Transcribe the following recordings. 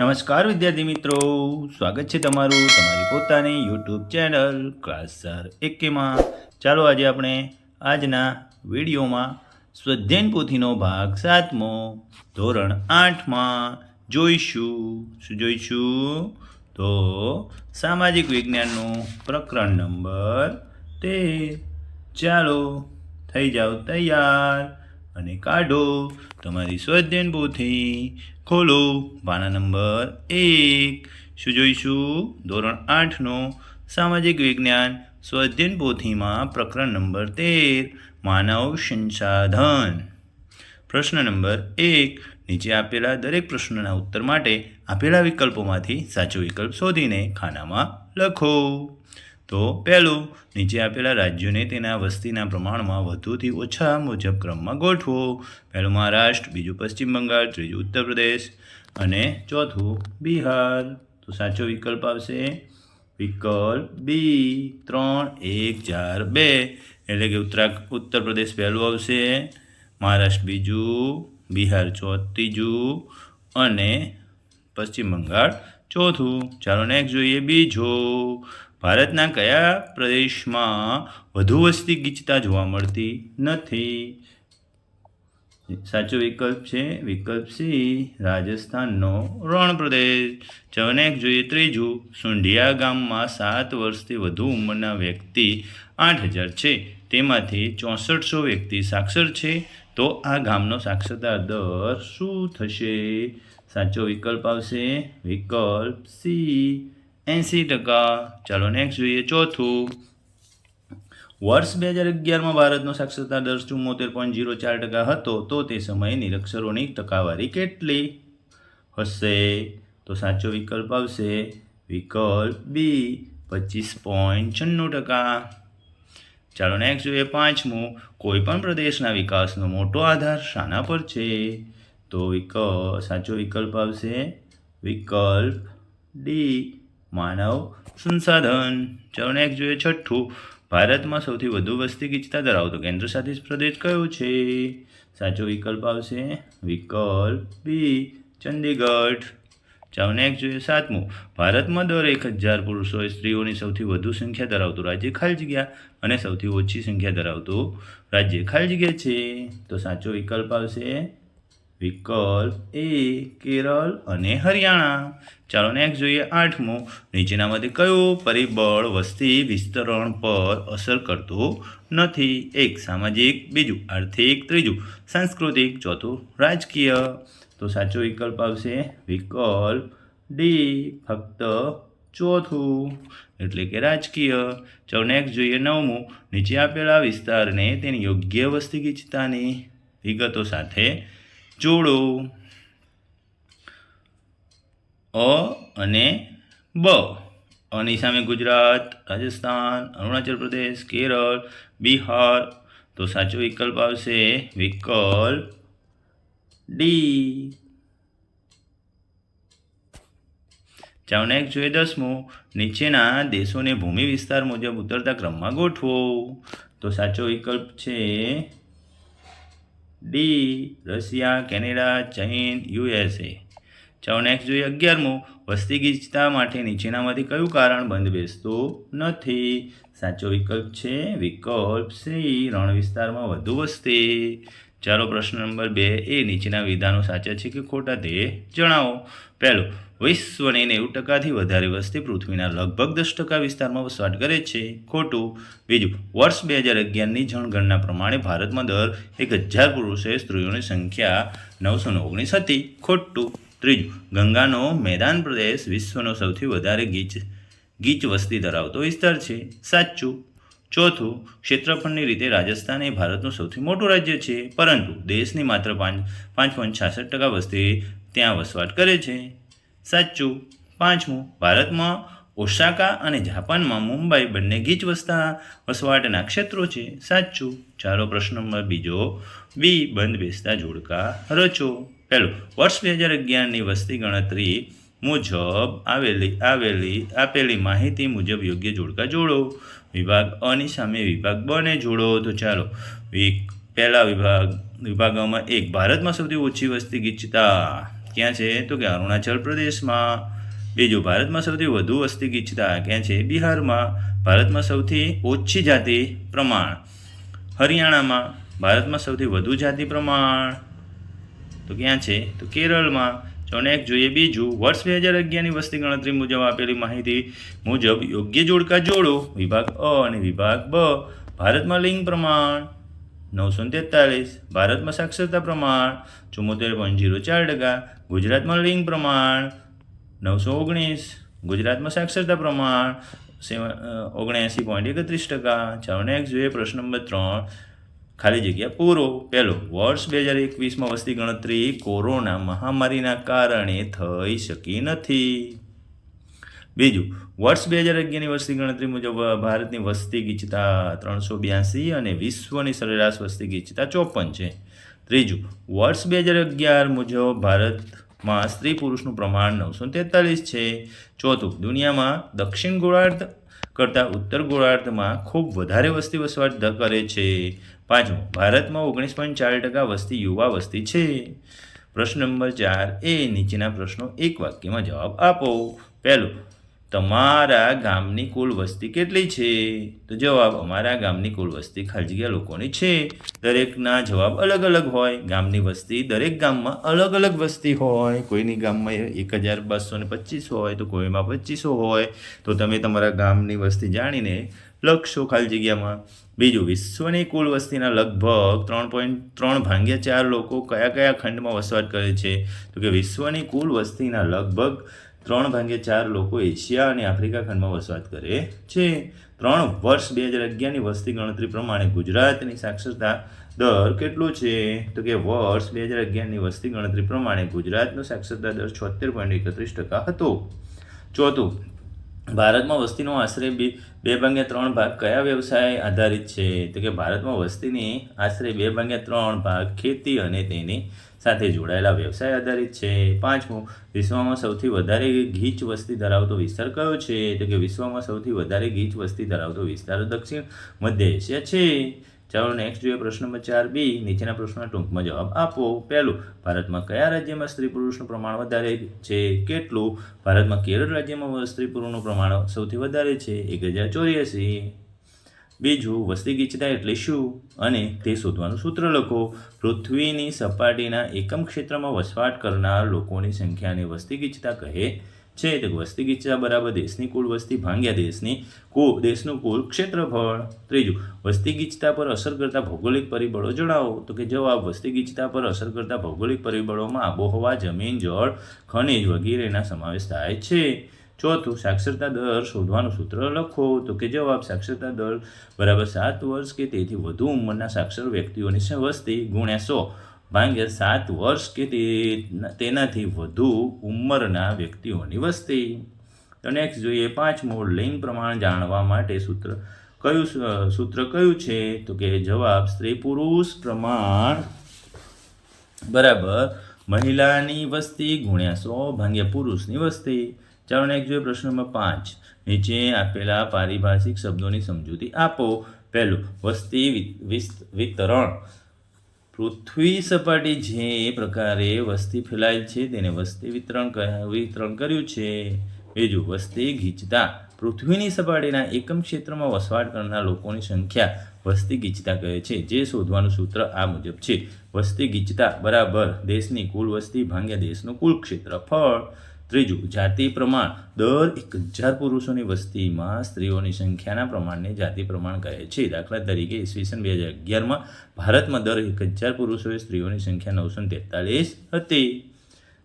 નમસ્કાર વિદ્યાર્થી મિત્રો. સ્વાગત છે તમારું તમારી પોતાની યુટ્યુબ ચેનલ ક્લાસ સર એકેમાં ચાલો આજે આપણે આજના વિડીયોમાં સ્વધ્યન પોથીનો ભાગ સાતમો, ધોરણ આઠમાં જોઈશું. શું જોઈશું? તો સામાજિક વિજ્ઞાનનું પ્રકરણ નંબર તેર. ચાલો, થઈ જાઓ તૈયાર. અને કાઢો. તમારી સ્વાધ્યન પોથી ખોલો. પાના નંબર એક. શું જોઈશું? ધોરણ આઠનો સામાજિક વિજ્ઞાન સ્વાધ્યન પોથીમાં પ્રકરણ નંબર તેર, માનવ સંસાધન. પ્રશ્ન નંબર એક. નીચે આપેલા દરેક પ્રશ્નના ઉત્તર માટે આપેલા વિકલ્પોમાંથી સાચો વિકલ્પ શોધીને ખાનામાં લખો. તો પહેલું, નીચે આપેલા રાજ્યોને તેના વસ્તીના પ્રમાણમાં વધુથી ઓછા મુજબ ક્રમમાં ગોઠવો. પહેલું મહારાષ્ટ્ર, બીજું પશ્ચિમ બંગાળ, ત્રીજું ઉત્તર પ્રદેશ અને ચોથું બિહાર. તો સાચો વિકલ્પ આવશે વિકલ્પ બી, ત્રણ, એક, ચાર, બે. એટલે કે ઉત્તરા ઉત્તર પ્રદેશ પહેલું આવશે, મહારાષ્ટ્ર બીજું, બિહાર ચોથ, ત્રીજું અને પશ્ચિમ બંગાળ ચોથું. ચાલો નેક્સ્ટ જોઈએ બીજો. ભારતના કયા પ્રદેશમાં વધુ વસ્તી ગીચતા જોવા મળતી નથી? સાચો વિકલ્પ છે, વિકલ્પ સી, રાજસ્થાનનો રણ પ્રદેશ ચાલો જોઈએ ત્રીજું, સુંઢિયા ગામમાં સાત વર્ષથી વધુ ઉંમરના વ્યક્તિ આઠ હજાર છે. તેમાંથી ચોસઠસો વ્યક્તિ સાક્ષર છે. તો આ ગામનો સાક્ષરતા દર શું થશે? સાચો વિકલ્પ આવશે, વિકલ્પ સી એંસી ટકા. ચાલો નેક્સ્ટ જોઈએ. ચોથું. વર્ષ બે હજાર અગિયારમાં ભારતનો સાક્ષરતા દર ચુમ્મોતેર પોઈન્ટ જીરો ચાર ટકા હતો. તો તે સમયે નિરક્ષરોની ટકાવારી કેટલી હશે? તો સાચો વિકલ્પ આવશે વિકલ્પ બી, પચીસ પોઈન્ટ છન્નું ટકા. ચાલો નેક્સ્ટ જોઈએ પાંચમું. કોઈ પણ પ્રદેશના વિકાસનો મોટો આધાર શાના પર છે? તો વિકલ્પ, સાચો વિકલ્પ આવશે વિકલ્પ ડી માનવ સંસાધન. ચાલો એક જોઈએ છઠ્ઠું. ભારતમાં સૌથી વધુ વસ્તી ગીચતા ધરાવતો કેન્દ્રશાસિત પ્રદેશ કયો છે? સાચો વિકલ્પ આવશે વિકલ્પ બી, ચંદીગઢ. એક જોઈએ સાતમું. ભારતમાં દર એક હજાર પુરુષોએ સ્ત્રીઓની સૌથી વધુ સંખ્યા ધરાવતું રાજ્ય ખાલી જગ્યા અને સૌથી ઓછી સંખ્યા ધરાવતું રાજ્ય ખાલી જગ્યા છે. તો સાચો વિકલ્પ આવશે વિકલ્પ એ, કેરળ અને હરિયાણા. ચાલો નેક્સ્ટ જોઈએ આઠમું. નીચેનામાંથી કયું પરિબળ વસ્તી વિસ્તરણ પર અસર કરતું નથી? એક, સામાજિક, બીજું, આર્થિક, ત્રીજું, સાંસ્કૃતિક, ચોથું, રાજકીય. તો સાચો વિકલ્પ આવશે વિકલ્પ ડી, ફક્ત ચોથું, એટલે કે રાજકીય. ચાલો નેક્સ્ટ જોઈએ નવમું. નીચે આપેલા વિસ્તારને તેની યોગ્ય વસ્તી ગીચતાની વિગતો સાથે જોડો અ અને બ. અની સામે ગુજરાત, રાજસ્થાન, અરુણાચલ પ્રદેશ, કેરળ, બિહાર. તો સાચો વિકલ્પ આવશે વિકલ્પ ડી. ચાલો નેક્સ્ટ જોઈએ દસમું. નીચેના દેશોને ભૂમિ વિસ્તાર મુજબ ઉતરતા ક્રમમાં ગોઠવો. તો સાચો વિકલ્પ છે ડી, રશિયા, કેનેડા, ચીન, યુએસએ. ચાલો નેક્સ્ટ જોઈએ અગિયારમું. વસ્તી ગીચતા માટે નીચેનામાંથી કયું કારણ બંધ બેસતું નથી? સાચો વિકલ્પ છે વિકલ્પ સી, રણ વિસ્તારમાં વધુ વસ્તી. ચાલો પ્રશ્ન નંબર બે એ નીચેના વિધાનો સાચા છે કે ખોટા તે જણાવો. પહેલું, વિશ્વની નેવું ટકાથી વધારે વસ્તી પૃથ્વીના લગભગ દસ ટકા વિસ્તારમાં વસવાટ કરે છે. ખોટું. બીજું, વર્ષ બે હજાર અગિયારની જનગણના પ્રમાણે ભારતમાં દર એક હજાર પુરુષે સ્ત્રીઓની સંખ્યા નવસો ઓગણીસ હતી. ખોટું. ત્રીજું, ગંગાનો મેદાન પ્રદેશ વિશ્વનો સૌથી વધારે ગીચ ગીચ વસ્તી ધરાવતો વિસ્તાર છે. સાચું. ચોથું, ક્ષેત્રફળની રીતે રાજસ્થાન એ ભારતનું સૌથી મોટું રાજ્ય છે. પરંતુ દેશની માત્ર પાંચ પાંચ પોઈન્ટ છાસઠ ટકા વસ્તી ત્યાં વસવાટ કરે છે. સાચું. પાંચમું, ભારતમાં ઓસાકા અને જાપાનમાં મુંબઈ બંને ગીચ વસતા, વસવાટના ક્ષેત્રો છે. સાચું. ચારો પ્રશ્ન નંબર બીજો, બી, બંધ બેસતા જોડકા રચો. પહેલું, વર્ષ બે હજાર અગિયારની વસ્તી ગણતરી મુજબ આવેલી આવેલી, આપેલી માહિતી મુજબ યોગ્ય જોડકા જોડો. વિભાગ અની સામે વિભાગ બને જોડો. તો ચાલો એક પહેલા વિભાગ, વિભાગમાં એક, ભારતમાં સૌથી ઓછી વસ્તી ગીચતા ક્યાં છે? તો કે અરુણાચલ પ્રદેશમાં. બીજું, ભારતમાં સૌથી વધુ વસ્તી ગીચતા ક્યાં છે? બિહારમાં. ભારતમાં સૌથી ઓછી જાતિ પ્રમાણ. હરિયાણામાં ભારતમાં સૌથી વધુ જાતિ પ્રમાણ. તો ક્યાં છે? તો કેરળમાં. ચોને એક જોઈએ બીજું. વર્ષ બે હજાર અગિયારની વસ્તી ગણતરી મુજબ આપેલી માહિતી મુજબ યોગ્ય જોડકા જોડો, વિભાગ અ અને વિભાગ બ. ભારતમાં લિંગ પ્રમાણ નવસો તેતાલીસ, ભારતમાં સાક્ષરતા પ્રમાણ ચુમ્મોતેર પોઈન્ટ જીરો ચાર ટકા, ગુજરાતમાં લિંગ પ્રમાણ નવસો ઓગણીસ, ગુજરાતમાં સાક્ષરતા પ્રમાણ ઓગણએંસી પોઈન્ટ એકત્રીસ ટકા. ચાલો નેક્સ્ટ જોઈએ પ્રશ્ન નંબર ત્રણ ખાલી જગ્યા પૂરો. પહેલો, વર્ષ બે હજાર એકવીસમાં વસ્તી ગણતરી કોરોના મહામારીના કારણે થઈ શકી નથી. બીજું, વર્ષ બે હજાર અગિયારની વસ્તી ગણતરી મુજબ ભારતની વસ્તી ગીચતા ત્રણસો બ્યાસી અને વિશ્વની સરેરાશ વસ્તી ગીચતા ચોપન છે. ત્રીજું, વર્ષ બે હજાર અગિયાર મુજબ ભારતમાં સ્ત્રી પુરુષનું પ્રમાણ નવસો તેતાલીસ છે. ચોથું, દુનિયામાં દક્ષિણ ગોળાર્ધ કરતાં ઉત્તર ગોળાર્ધમાં ખૂબ વધારે વસ્તી વસવાટ કરે છે. પાંચમું, ભારતમાં ઓગણીસ પોઈન્ટ ચાર ટકા વસ્તી યુવા વસ્તી છે. પ્રશ્ન નંબર ચાર, એ નીચેના પ્રશ્નો એક વાક્યમાં જવાબ આપો. પહેલું, તમારા ગામની કુલ વસ્તી કેટલી છે? તો જવાબ, અમારા ગામની કુલ વસ્તી ખાલી લોકોની છે. દરેકના જવાબ અલગ અલગ હોય. ગામની વસ્તી દરેક ગામમાં અલગ અલગ વસ્તી હોય. કોઈની ગામમાં એક હજાર બસો ને પચીસ હોય, તો કોઈમાં પચીસો હોય. તો તમે તમારા ગામની વસ્તી જાણીને લખશો ખાલી જગ્યામાં. બીજું, વિશ્વની કુલ વસ્તીના લગભગ ત્રણ પોઈન્ટ ત્રણ ભાગ્યા ચાર લોકો કયા કયા ખંડમાં વસવાટ કરે છે? તો કે વિશ્વની કુલ વસ્તીના લગભગ ત્રણ ભાગ્યા ચાર લોકો એશિયા અને આફ્રિકા ખંડમાં વસવાટ કરે છે. ત્રણ વર્ષ બે હજાર અગિયારની વસ્તી ગણતરી પ્રમાણે ગુજરાતની સાક્ષરતા દર કેટલો છે? તો કે વર્ષ બે હજાર અગિયારની વસ્તી ગણતરી પ્રમાણે ગુજરાતનો સાક્ષરતા દર છોતેર પોઈન્ટ એકત્રીસ ટકા હતો. ચોથું ભારતમાં વસ્તીનો આશરે બે બે ભાગ્યા ત્રણ ભાગ કયા વ્યવસાય આધારિત છે? તો કે ભારતમાં વસ્તીની આશરે બે ભાગ્યા ત્રણ ભાગ ખેતી અને તેની સાથે જોડાયેલા વ્યવસાય આધારિત છે. પાંચમું, વિશ્વમાં સૌથી વધારે ગીચ વસ્તી ધરાવતો વિસ્તાર કયો છે? તો કે વિશ્વમાં સૌથી વધારે ગીચ વસ્તી ધરાવતો વિસ્તાર દક્ષિણ મધ્ય એશિયા છે. ચાલો નેક્સ્ટ જોઈએ પ્રશ્ન નંબર ચાર બી નીચેના પ્રશ્નના ટૂંકમાં જવાબ આપો. પહેલું, ભારતમાં કયા રાજ્યમાં સ્ત્રી પુરુષનું પ્રમાણ વધારે છે? કેટલું? ભારતમાં કેરળ રાજ્યમાં સ્ત્રી પુરુષનું પ્રમાણ સૌથી વધારે છે? એક હજાર ચોર્યાસી. બીજું વસ્તી ગીચતા એટલે શું? અને તે શોધવાનું સૂત્ર લખો. પૃથ્વીની સપાટીના એકમ ક્ષેત્રમાં વસવાટ કરનાર લોકોની સંખ્યાને વસ્તી ગીચતા કહે છે. તો વસ્તી ગીચતા બરાબર દેશની કુલ વસ્તી ભાંગ્યા દેશની કુલ, દેશનું કુલ ક્ષેત્રફળ. ત્રીજું, વસ્તી ગીચતા પર અસર કરતા ભૌગોલિક પરિબળો જણાવો. તો કે જવાબ, વસ્તી ગીચતા પર અસર કરતા ભૌગોલિક પરિબળોમાં આબોહવા, જમીન, જળ, ખનિજ વગેરેના સમાવેશ થાય છે. ચોથું સાક્ષરતા દર શોધવાનું સૂત્ર લખો, તો કે જવાબ સાક્ષરતા દર બરાબર સાત વર્ષ કે તેથી વધુ ઉંમરના સાક્ષર વ્યક્તિઓની વસ્તી ગુણ્યા સો ભાંગ્યા સાત વર્ષ કે તેનાથી વધુ ઉંમરના વ્યક્તિઓની વસ્તી. તો નેક્સ્ટ જોઈએ પાંચમું લિંગ પ્રમાણ જાણવા માટે સૂત્ર કયું સૂત્ર કયું છે? તો કે જવાબ સ્ત્રી પુરુષ પ્રમાણ બરાબર મહિલાની વસ્તી ગુણ્યા સો ભાંગ્યા પુરુષની વસ્તી. ચાલો નેક્સ્ટ જોઈએ પ્રશ્ન નંબર પાંચ. નીચે આપેલા પારિભાષિક શબ્દોની સમજૂતી આપો. પહેલું, વસ્તી વિતરણ. પૃથ્વી સપાટી જે પ્રકારે વસ્તી ફેલાયેલ છે, તેને વસ્તી વિતરણ વિતરણ કર્યું છે. બીજું, વસ્તી ગીચતા. પૃથ્વીની સપાટીના એકમ ક્ષેત્રમાં વસવાટ કરનાર લોકોની સંખ્યા વસ્તી ગીચતા કહે છે, જે શોધવાનું સૂત્ર આ મુજબ છે. વસ્તી ગીચતા બરાબર, દેશની કુલ વસ્તી ભાંગ્યા દેશનું કુલ ક્ષેત્રફળ. ત્રીજું, જાતિ પ્રમાણ. દર એક હજાર પુરુષોની વસ્તીમાં સ્ત્રીઓની સંખ્યાના પ્રમાણને જાતિ પ્રમાણ કહે છે. દાખલા તરીકે ઈસવીસન બે હજાર અગિયારમાં ભારતમાં દર એક હજાર પુરુષોએ સ્ત્રીઓની સંખ્યા નવસો તેતાલીસ હતી.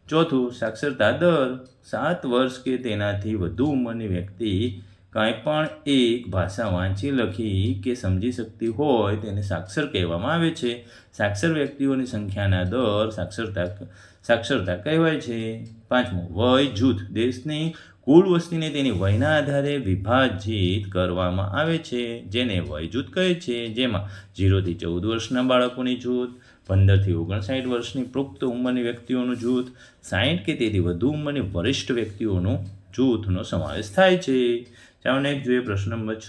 ચોથું, સાક્ષરતા દર. સાત વર્ષ કે તેનાથી વધુ ઉંમરની વ્યક્તિ કાંઈ પણ એક ભાષા વાંચી લખી કે સમજી શકતી હોય તેને સાક્ષર કહેવામાં આવે છે. સાક્ષર વ્યક્તિઓની સંખ્યાના દર સાક્ષરતા સાક્ષરતા કહેવાય છે. પાંચમું, વય, જૂથ, દેશની કુલ વસ્તીને તેની વયના આધારે વિભાજિત કરવામાં આવે છે. જેને વય જૂથ કહે છે. જેમાં જીરોથી ચૌદ વર્ષના બાળકોની જૂથ પંદરથી ઓગણસાઠ વર્ષની પુખ્ત ઉંમરની વ્યક્તિઓનું જૂથ સાઠ કે તેથી વધુ ઉંમરની વરિષ્ઠ વ્યક્તિઓનું જૂથનો સમાવેશ થાય છે. ચાલો નેક્સ્ટ જોઈએ પ્રશ્ન નંબર છ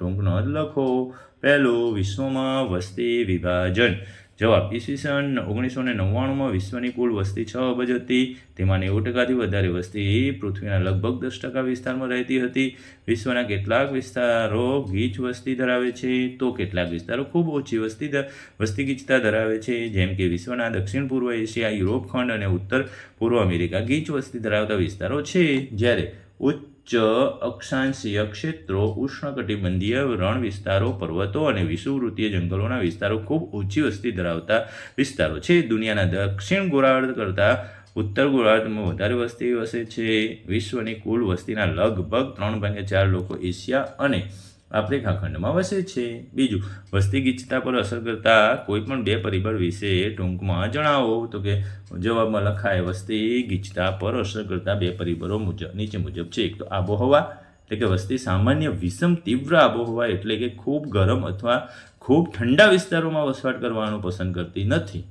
ટૂંક નોંધ લખો. પહેલું, વિશ્વમાં વસ્તી વિભાજન. જવાબ ઈસવીસન ઓગણીસો ને નવ્વાણુંમાં વિશ્વની કુલ વસ્તી છ અબજ હતી. તેમાં નેવું ટકાથી વધારે વસ્તી પૃથ્વીના લગભગ દસ ટકા વિસ્તારમાં રહેતી હતી. વિશ્વના કેટલાક વિસ્તારો ગીચ વસ્તી ધરાવે છે. તો કેટલાક વિસ્તારો ખૂબ ઓછી વસ્તી વસ્તી ગીચતા ધરાવે છે. જેમ કે વિશ્વના દક્ષિણ પૂર્વ એશિયા, યુરોપ, ખંડ અને ઉત્તર પૂર્વ અમેરિકા ગીચ વસ્તી ધરાવતા વિસ્તારો છે. જ્યારે ઉચ્ચ અક્ષાંશીય ક્ષેત્રો ઉષ્ણકટિબંધીય રણ વિસ્તારો, પર્વતો અને વિષુવવૃત્તીય જંગલોના વિસ્તારો ખૂબ ઓછી વસ્તી ધરાવતા વિસ્તારો છે. દુનિયાના દક્ષિણ ગોળાર્ધ કરતાં ઉત્તર ગોળાર્ધમાં વધારે વસ્તી વસે છે. વિશ્વની કુલ વસ્તીના લગભગ ત્રણ ભાગ્યા ચાર લોકો એશિયા અને આફ્રિકા ખંડમાં વસે છે. બીજું, વસ્તી ગીચતા પર અસર કરતા કોઈ પણ બે પરિબળ વિશે ટૂંકમાં જણાવો. તો કે, જવાબમાં લખાય, વસ્તી ગીચતા પર અસર કરતા બે પરિબળો મુજબ નીચે મુજબ છે. એક તો આબોહવા, એટલે કે વસ્તી સામાન્ય વિષમ તીવ્ર આબોહવા એટલે કે ખૂબ ગરમ અથવા ખૂબ ઠંડા વિસ્તારોમાં વસવાટ કરવાનું પસંદ કરતી નથી.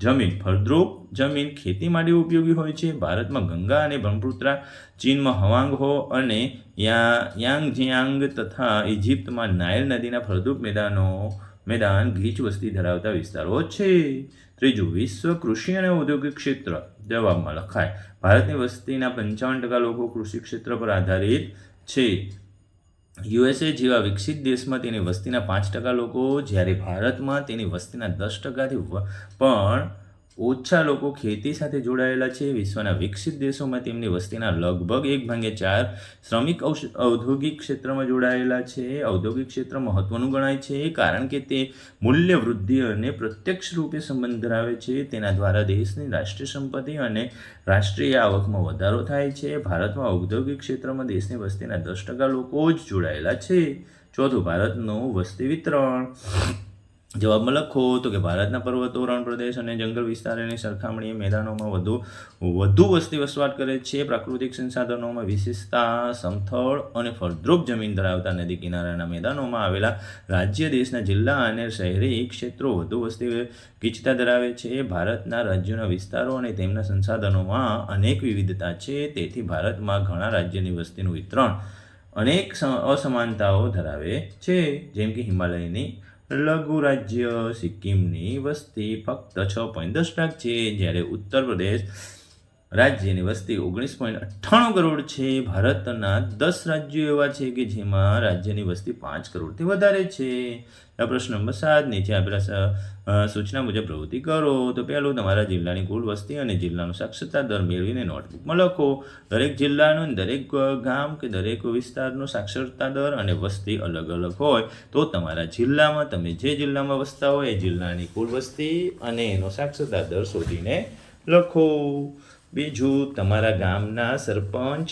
જમીન ફળદ્રુપ, જમીન ખેતી માટે ઉપયોગી હોય છે. ભારતમાં ગંગા અને બ્રહ્મપુત્રા ચીનમાં હવાંગ હો અને યાંગજિયાંગ તથા ઇજિપ્તમાં નાયલ નદીના ફળદ્રુપ મેદાનો, મેદાન ગીચ વસ્તી ધરાવતા વિસ્તારો છે. ત્રીજું, વિશ્વ કૃષિ અને ઔદ્યોગિક ક્ષેત્ર. જવાબમાં લખાય, ભારતની વસ્તીના પંચાવન ટકા લોકો કૃષિ ક્ષેત્ર પર આધારિત છે. યુએસએ જેવા વિકસિત દેશમાં તેની વસ્તીના પાંચ ટકા લોકો જ્યારે ભારતમાં તેની વસ્તીના દસ ટકાથી પણ ઓછા લોકો ખેતી સાથે જોડાયેલા છે. વિશ્વના વિકસિત દેશોમાં તેમની વસ્તીના લગભગ એક ભાગે ચાર શ્રમિક ઔદ્યોગિક ક્ષેત્રમાં જોડાયેલા છે. ઔદ્યોગિક ક્ષેત્ર મહત્વનું ગણાય છે કારણ કે તે મૂલ્ય વૃદ્ધિ અને પ્રત્યક્ષ રૂપે સંબંધ ધરાવે છે. તેના દ્વારા દેશની રાષ્ટ્રીય સંપત્તિ અને રાષ્ટ્રીય આવકમાં વધારો થાય છે. ભારતમાં ઔદ્યોગિક ક્ષેત્રમાં દેશની વસ્તીના દસ ટકા લોકો જ જોડાયેલા છે. ચોથું, ભારતનું વસ્તી વિતરણ. જવાબમાં લખો તો કે ભારતના પર્વતો રણ પ્રદેશ અને જંગલ વિસ્તારોની સરખામણીએ મેદાનોમાં વધુ વધુ વસ્તી વસવાટ કરે છે. પ્રાકૃતિક સંસાધનોમાં વિશેષતા સમથળ અને ફળદ્રુપ જમીન ધરાવતા નદી કિનારાના મેદાનોમાં આવેલા રાજ્ય, દેશના જિલ્લા અને શહેરી ક્ષેત્રો વધુ વસ્તી ગીચતા ધરાવે છે. ભારતના રાજ્યોના વિસ્તારો અને તેમના સંસાધનોમાં અનેક વિવિધતા છે. તેથી ભારતમાં ઘણા રાજ્યની વસ્તીનું વિતરણ અનેક અસમાનતાઓ ધરાવે છે. જેમ કે હિમાલયની લઘુ રાજ્ય સિક્કિમની વસ્તી ફક્ત છ પોઈન્ટ દસ લાખ છે જ્યારે ઉત્તર પ્રદેશ રાજ્યની વસ્તી ઓગણીસ પોઈન્ટ અઠ્ઠાણું કરોડ છે. ભારતના દસ રાજ્યો એવા છે કે જેમાં રાજ્યની વસ્તી પાંચ કરોડથી વધારે છે. આ પ્રશ્ન નંબર સાત, નીચે આપેલા સૂચના મુજબ પ્રવૃત્તિ કરો. તો પહેલું, તમારા જિલ્લાની કુલ વસ્તી અને જિલ્લાનો સાક્ષરતા દર મેળવીને નોટબુકમાં લખો. દરેક જિલ્લાનો દરેક ગામ કે દરેક વિસ્તારનો સાક્ષરતા દર અને વસ્તી અલગ અલગ હોય. તો તમારા જિલ્લામાં, તમે જે જિલ્લામાં વસતા હોય, એ જિલ્લાની કુલ વસ્તી અને એનો સાક્ષરતા દર શોધીને લખો. બીજું તમારા ગામના સરપંચ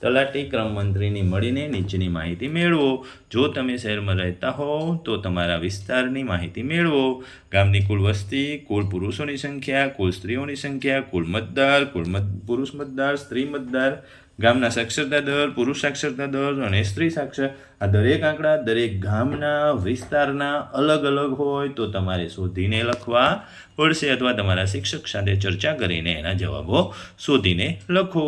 તલાટી ક્રમ મંત્રીની મળીને નીચેની માહિતી મેળવો. જો તમે શહેરમાં રહેતા હોવ તો તમારા વિસ્તારની માહિતી મેળવો. ગામની કુલ વસ્તી, કુલ પુરુષોની સંખ્યા, કુલ સ્ત્રીઓની સંખ્યા, કુલ મતદાર, કુલ મત, પુરુષ મતદાર, સ્ત્રી મતદાર, ગામના સાક્ષરતા દર, પુરુષ સાક્ષરતા દર અને સ્ત્રી સાક્ષર. આ દરેક આંકડા દરેક ગામના વિસ્તારના અલગ અલગ હોય તો તમારે શોધીને લખવા પડશે અથવા તમારા શિક્ષક સાથે ચર્ચા કરીને એના જવાબો શોધીને લખો.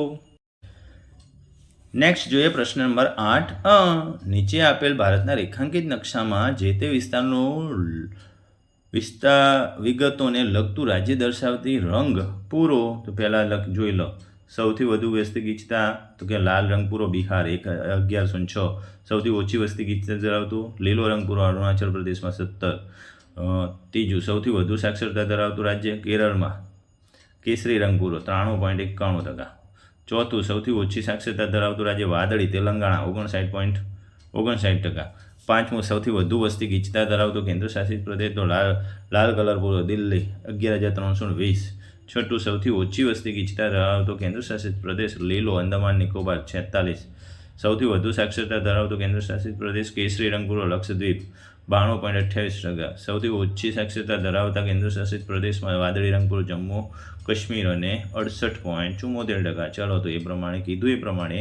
નેક્સ્ટ જોઈએ પ્રશ્ન નંબર આઠ. અ, નીચે આપેલ ભારતના રેખાંકિત નકશામાં જે તે વિસ્તારનું વિસ્તાર વિગતોને લગતું રાજ્ય દર્શાવતી રંગ પૂરો, તો પહેલાં લખ, જોઈ લો. સૌથી વધુ વસ્તી ગીચતા તો કે લાલ રંગ પૂરો બિહાર, એક, અગિયારસો છ. સૌથી ઓછી વસ્તી ગીચતા ધરાવતું, લીલો રંગ પૂરો અરુણાચલ પ્રદેશમાં સત્તર. ત્રીજું, સૌથી વધુ સાક્ષરતા ધરાવતું રાજ્ય કેરળમાં, કેસરી રંગ પૂરો, ત્રાણું પોઈન્ટ એકાણું ટકા. ચોથું સૌથી ઓછી સાક્ષરતા ધરાવતું રાજ્ય વાદળી, તેલંગાણા, ઓગણસાઠ પોઈન્ટ ઓગણસાઠ ટકા. પાંચમું સૌથી વધુ વસ્તી ગીચતા ધરાવતો કેન્દ્રશાસિત પ્રદેશનો લાલ લાલ કલર પૂરો, દિલ્હી, અગિયાર હજાર ત્રણસો વીસ. છઠ્ઠું સૌથી ઓછી વસ્તી ગીચતા ધરાવતો કેન્દ્રશાસિત પ્રદેશ લીલો, અંદમાન, નિકોબાર, છેતાલીસ. સૌથી વધુ સાક્ષરતા ધરાવતો કેન્દ્રશાસિત પ્રદેશ કેસરી રંગ પૂરો લક્ષદ્વીપ. બાણું પોઈન્ટ અઠ્યાવીસ ટકા. સૌથી ઓછી સાક્ષરતા ધરાવતા કેન્દ્ર શાસિત પ્રદેશમાં વાદળી રંગપુર જમ્મુ, કાશ્મીર અને અડસઠ પોઈન્ટ ચુમ્મોતેર ટકા. ચાલો તો એ પ્રમાણે કીધું એ પ્રમાણે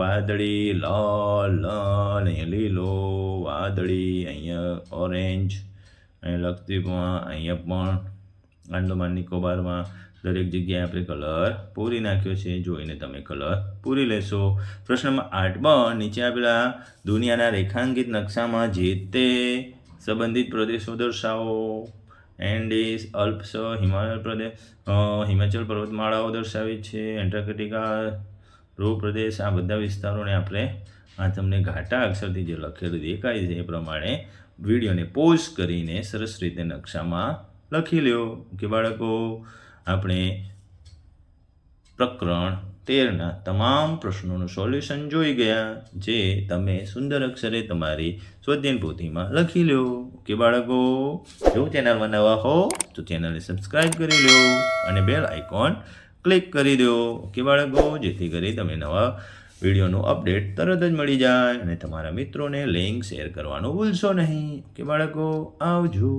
વાદળી, લાલ લાલ, અહીંયા લીલો, વાદળી, અહીંયા ઓરેન્જ, અહીંયા લક્ષદ્વીપમાં અહીંયા પણ આંદોમાન નિકોબારમાં દરેક જગ્યાએ આપણે કલર પૂરી નાખ્યો છે. જોઈને તમે કલર પૂરી લેશો. પ્રશ્નમાં આઠમાં આઠ નીચે આપેલા દુનિયાના રેખાંકિત નકશામાં જે તે સંબંધિત પ્રદેશો દર્શાવો. એન્ડીસ અલ્પ્સ હિમાચલ પ્રદેશ હિમાચલ પર્વતમાળાઓ દર્શાવી છે. એન્ટાર્કટિકા રૂ પ્રદેશ આ બધા વિસ્તારોને આપણે આ તમને ઘાટા અક્ષરથી જે લખેલું દેખાય છે એ પ્રમાણે વિડીયોને પોઝ કરીને સરસ રીતે નકશામાં લખી લ્યો. કે બાળકો? આપણે પ્રકરણ તેરના તમામ પ્રશ્નોનું સોલ્યુશન જોઈ ગયા, જે તમે સુંદર અક્ષરે તમારી સ્વધ્યન પોથીમાં લખી લો કે બાળકો? જો ચેનલમાં નવા હો, તો ચેનલને સબસ્ક્રાઈબ કરી લો અને બેલ આઇકોન ક્લિક કરી દો. કે બાળકો? જેથી કરી તમે નવા વિડીયોનું અપડેટ તરત જ મળી જાય અને તમારા મિત્રોને લિંક શેર કરવાનું ભૂલશો નહીં. કે બાળકો? આવજો.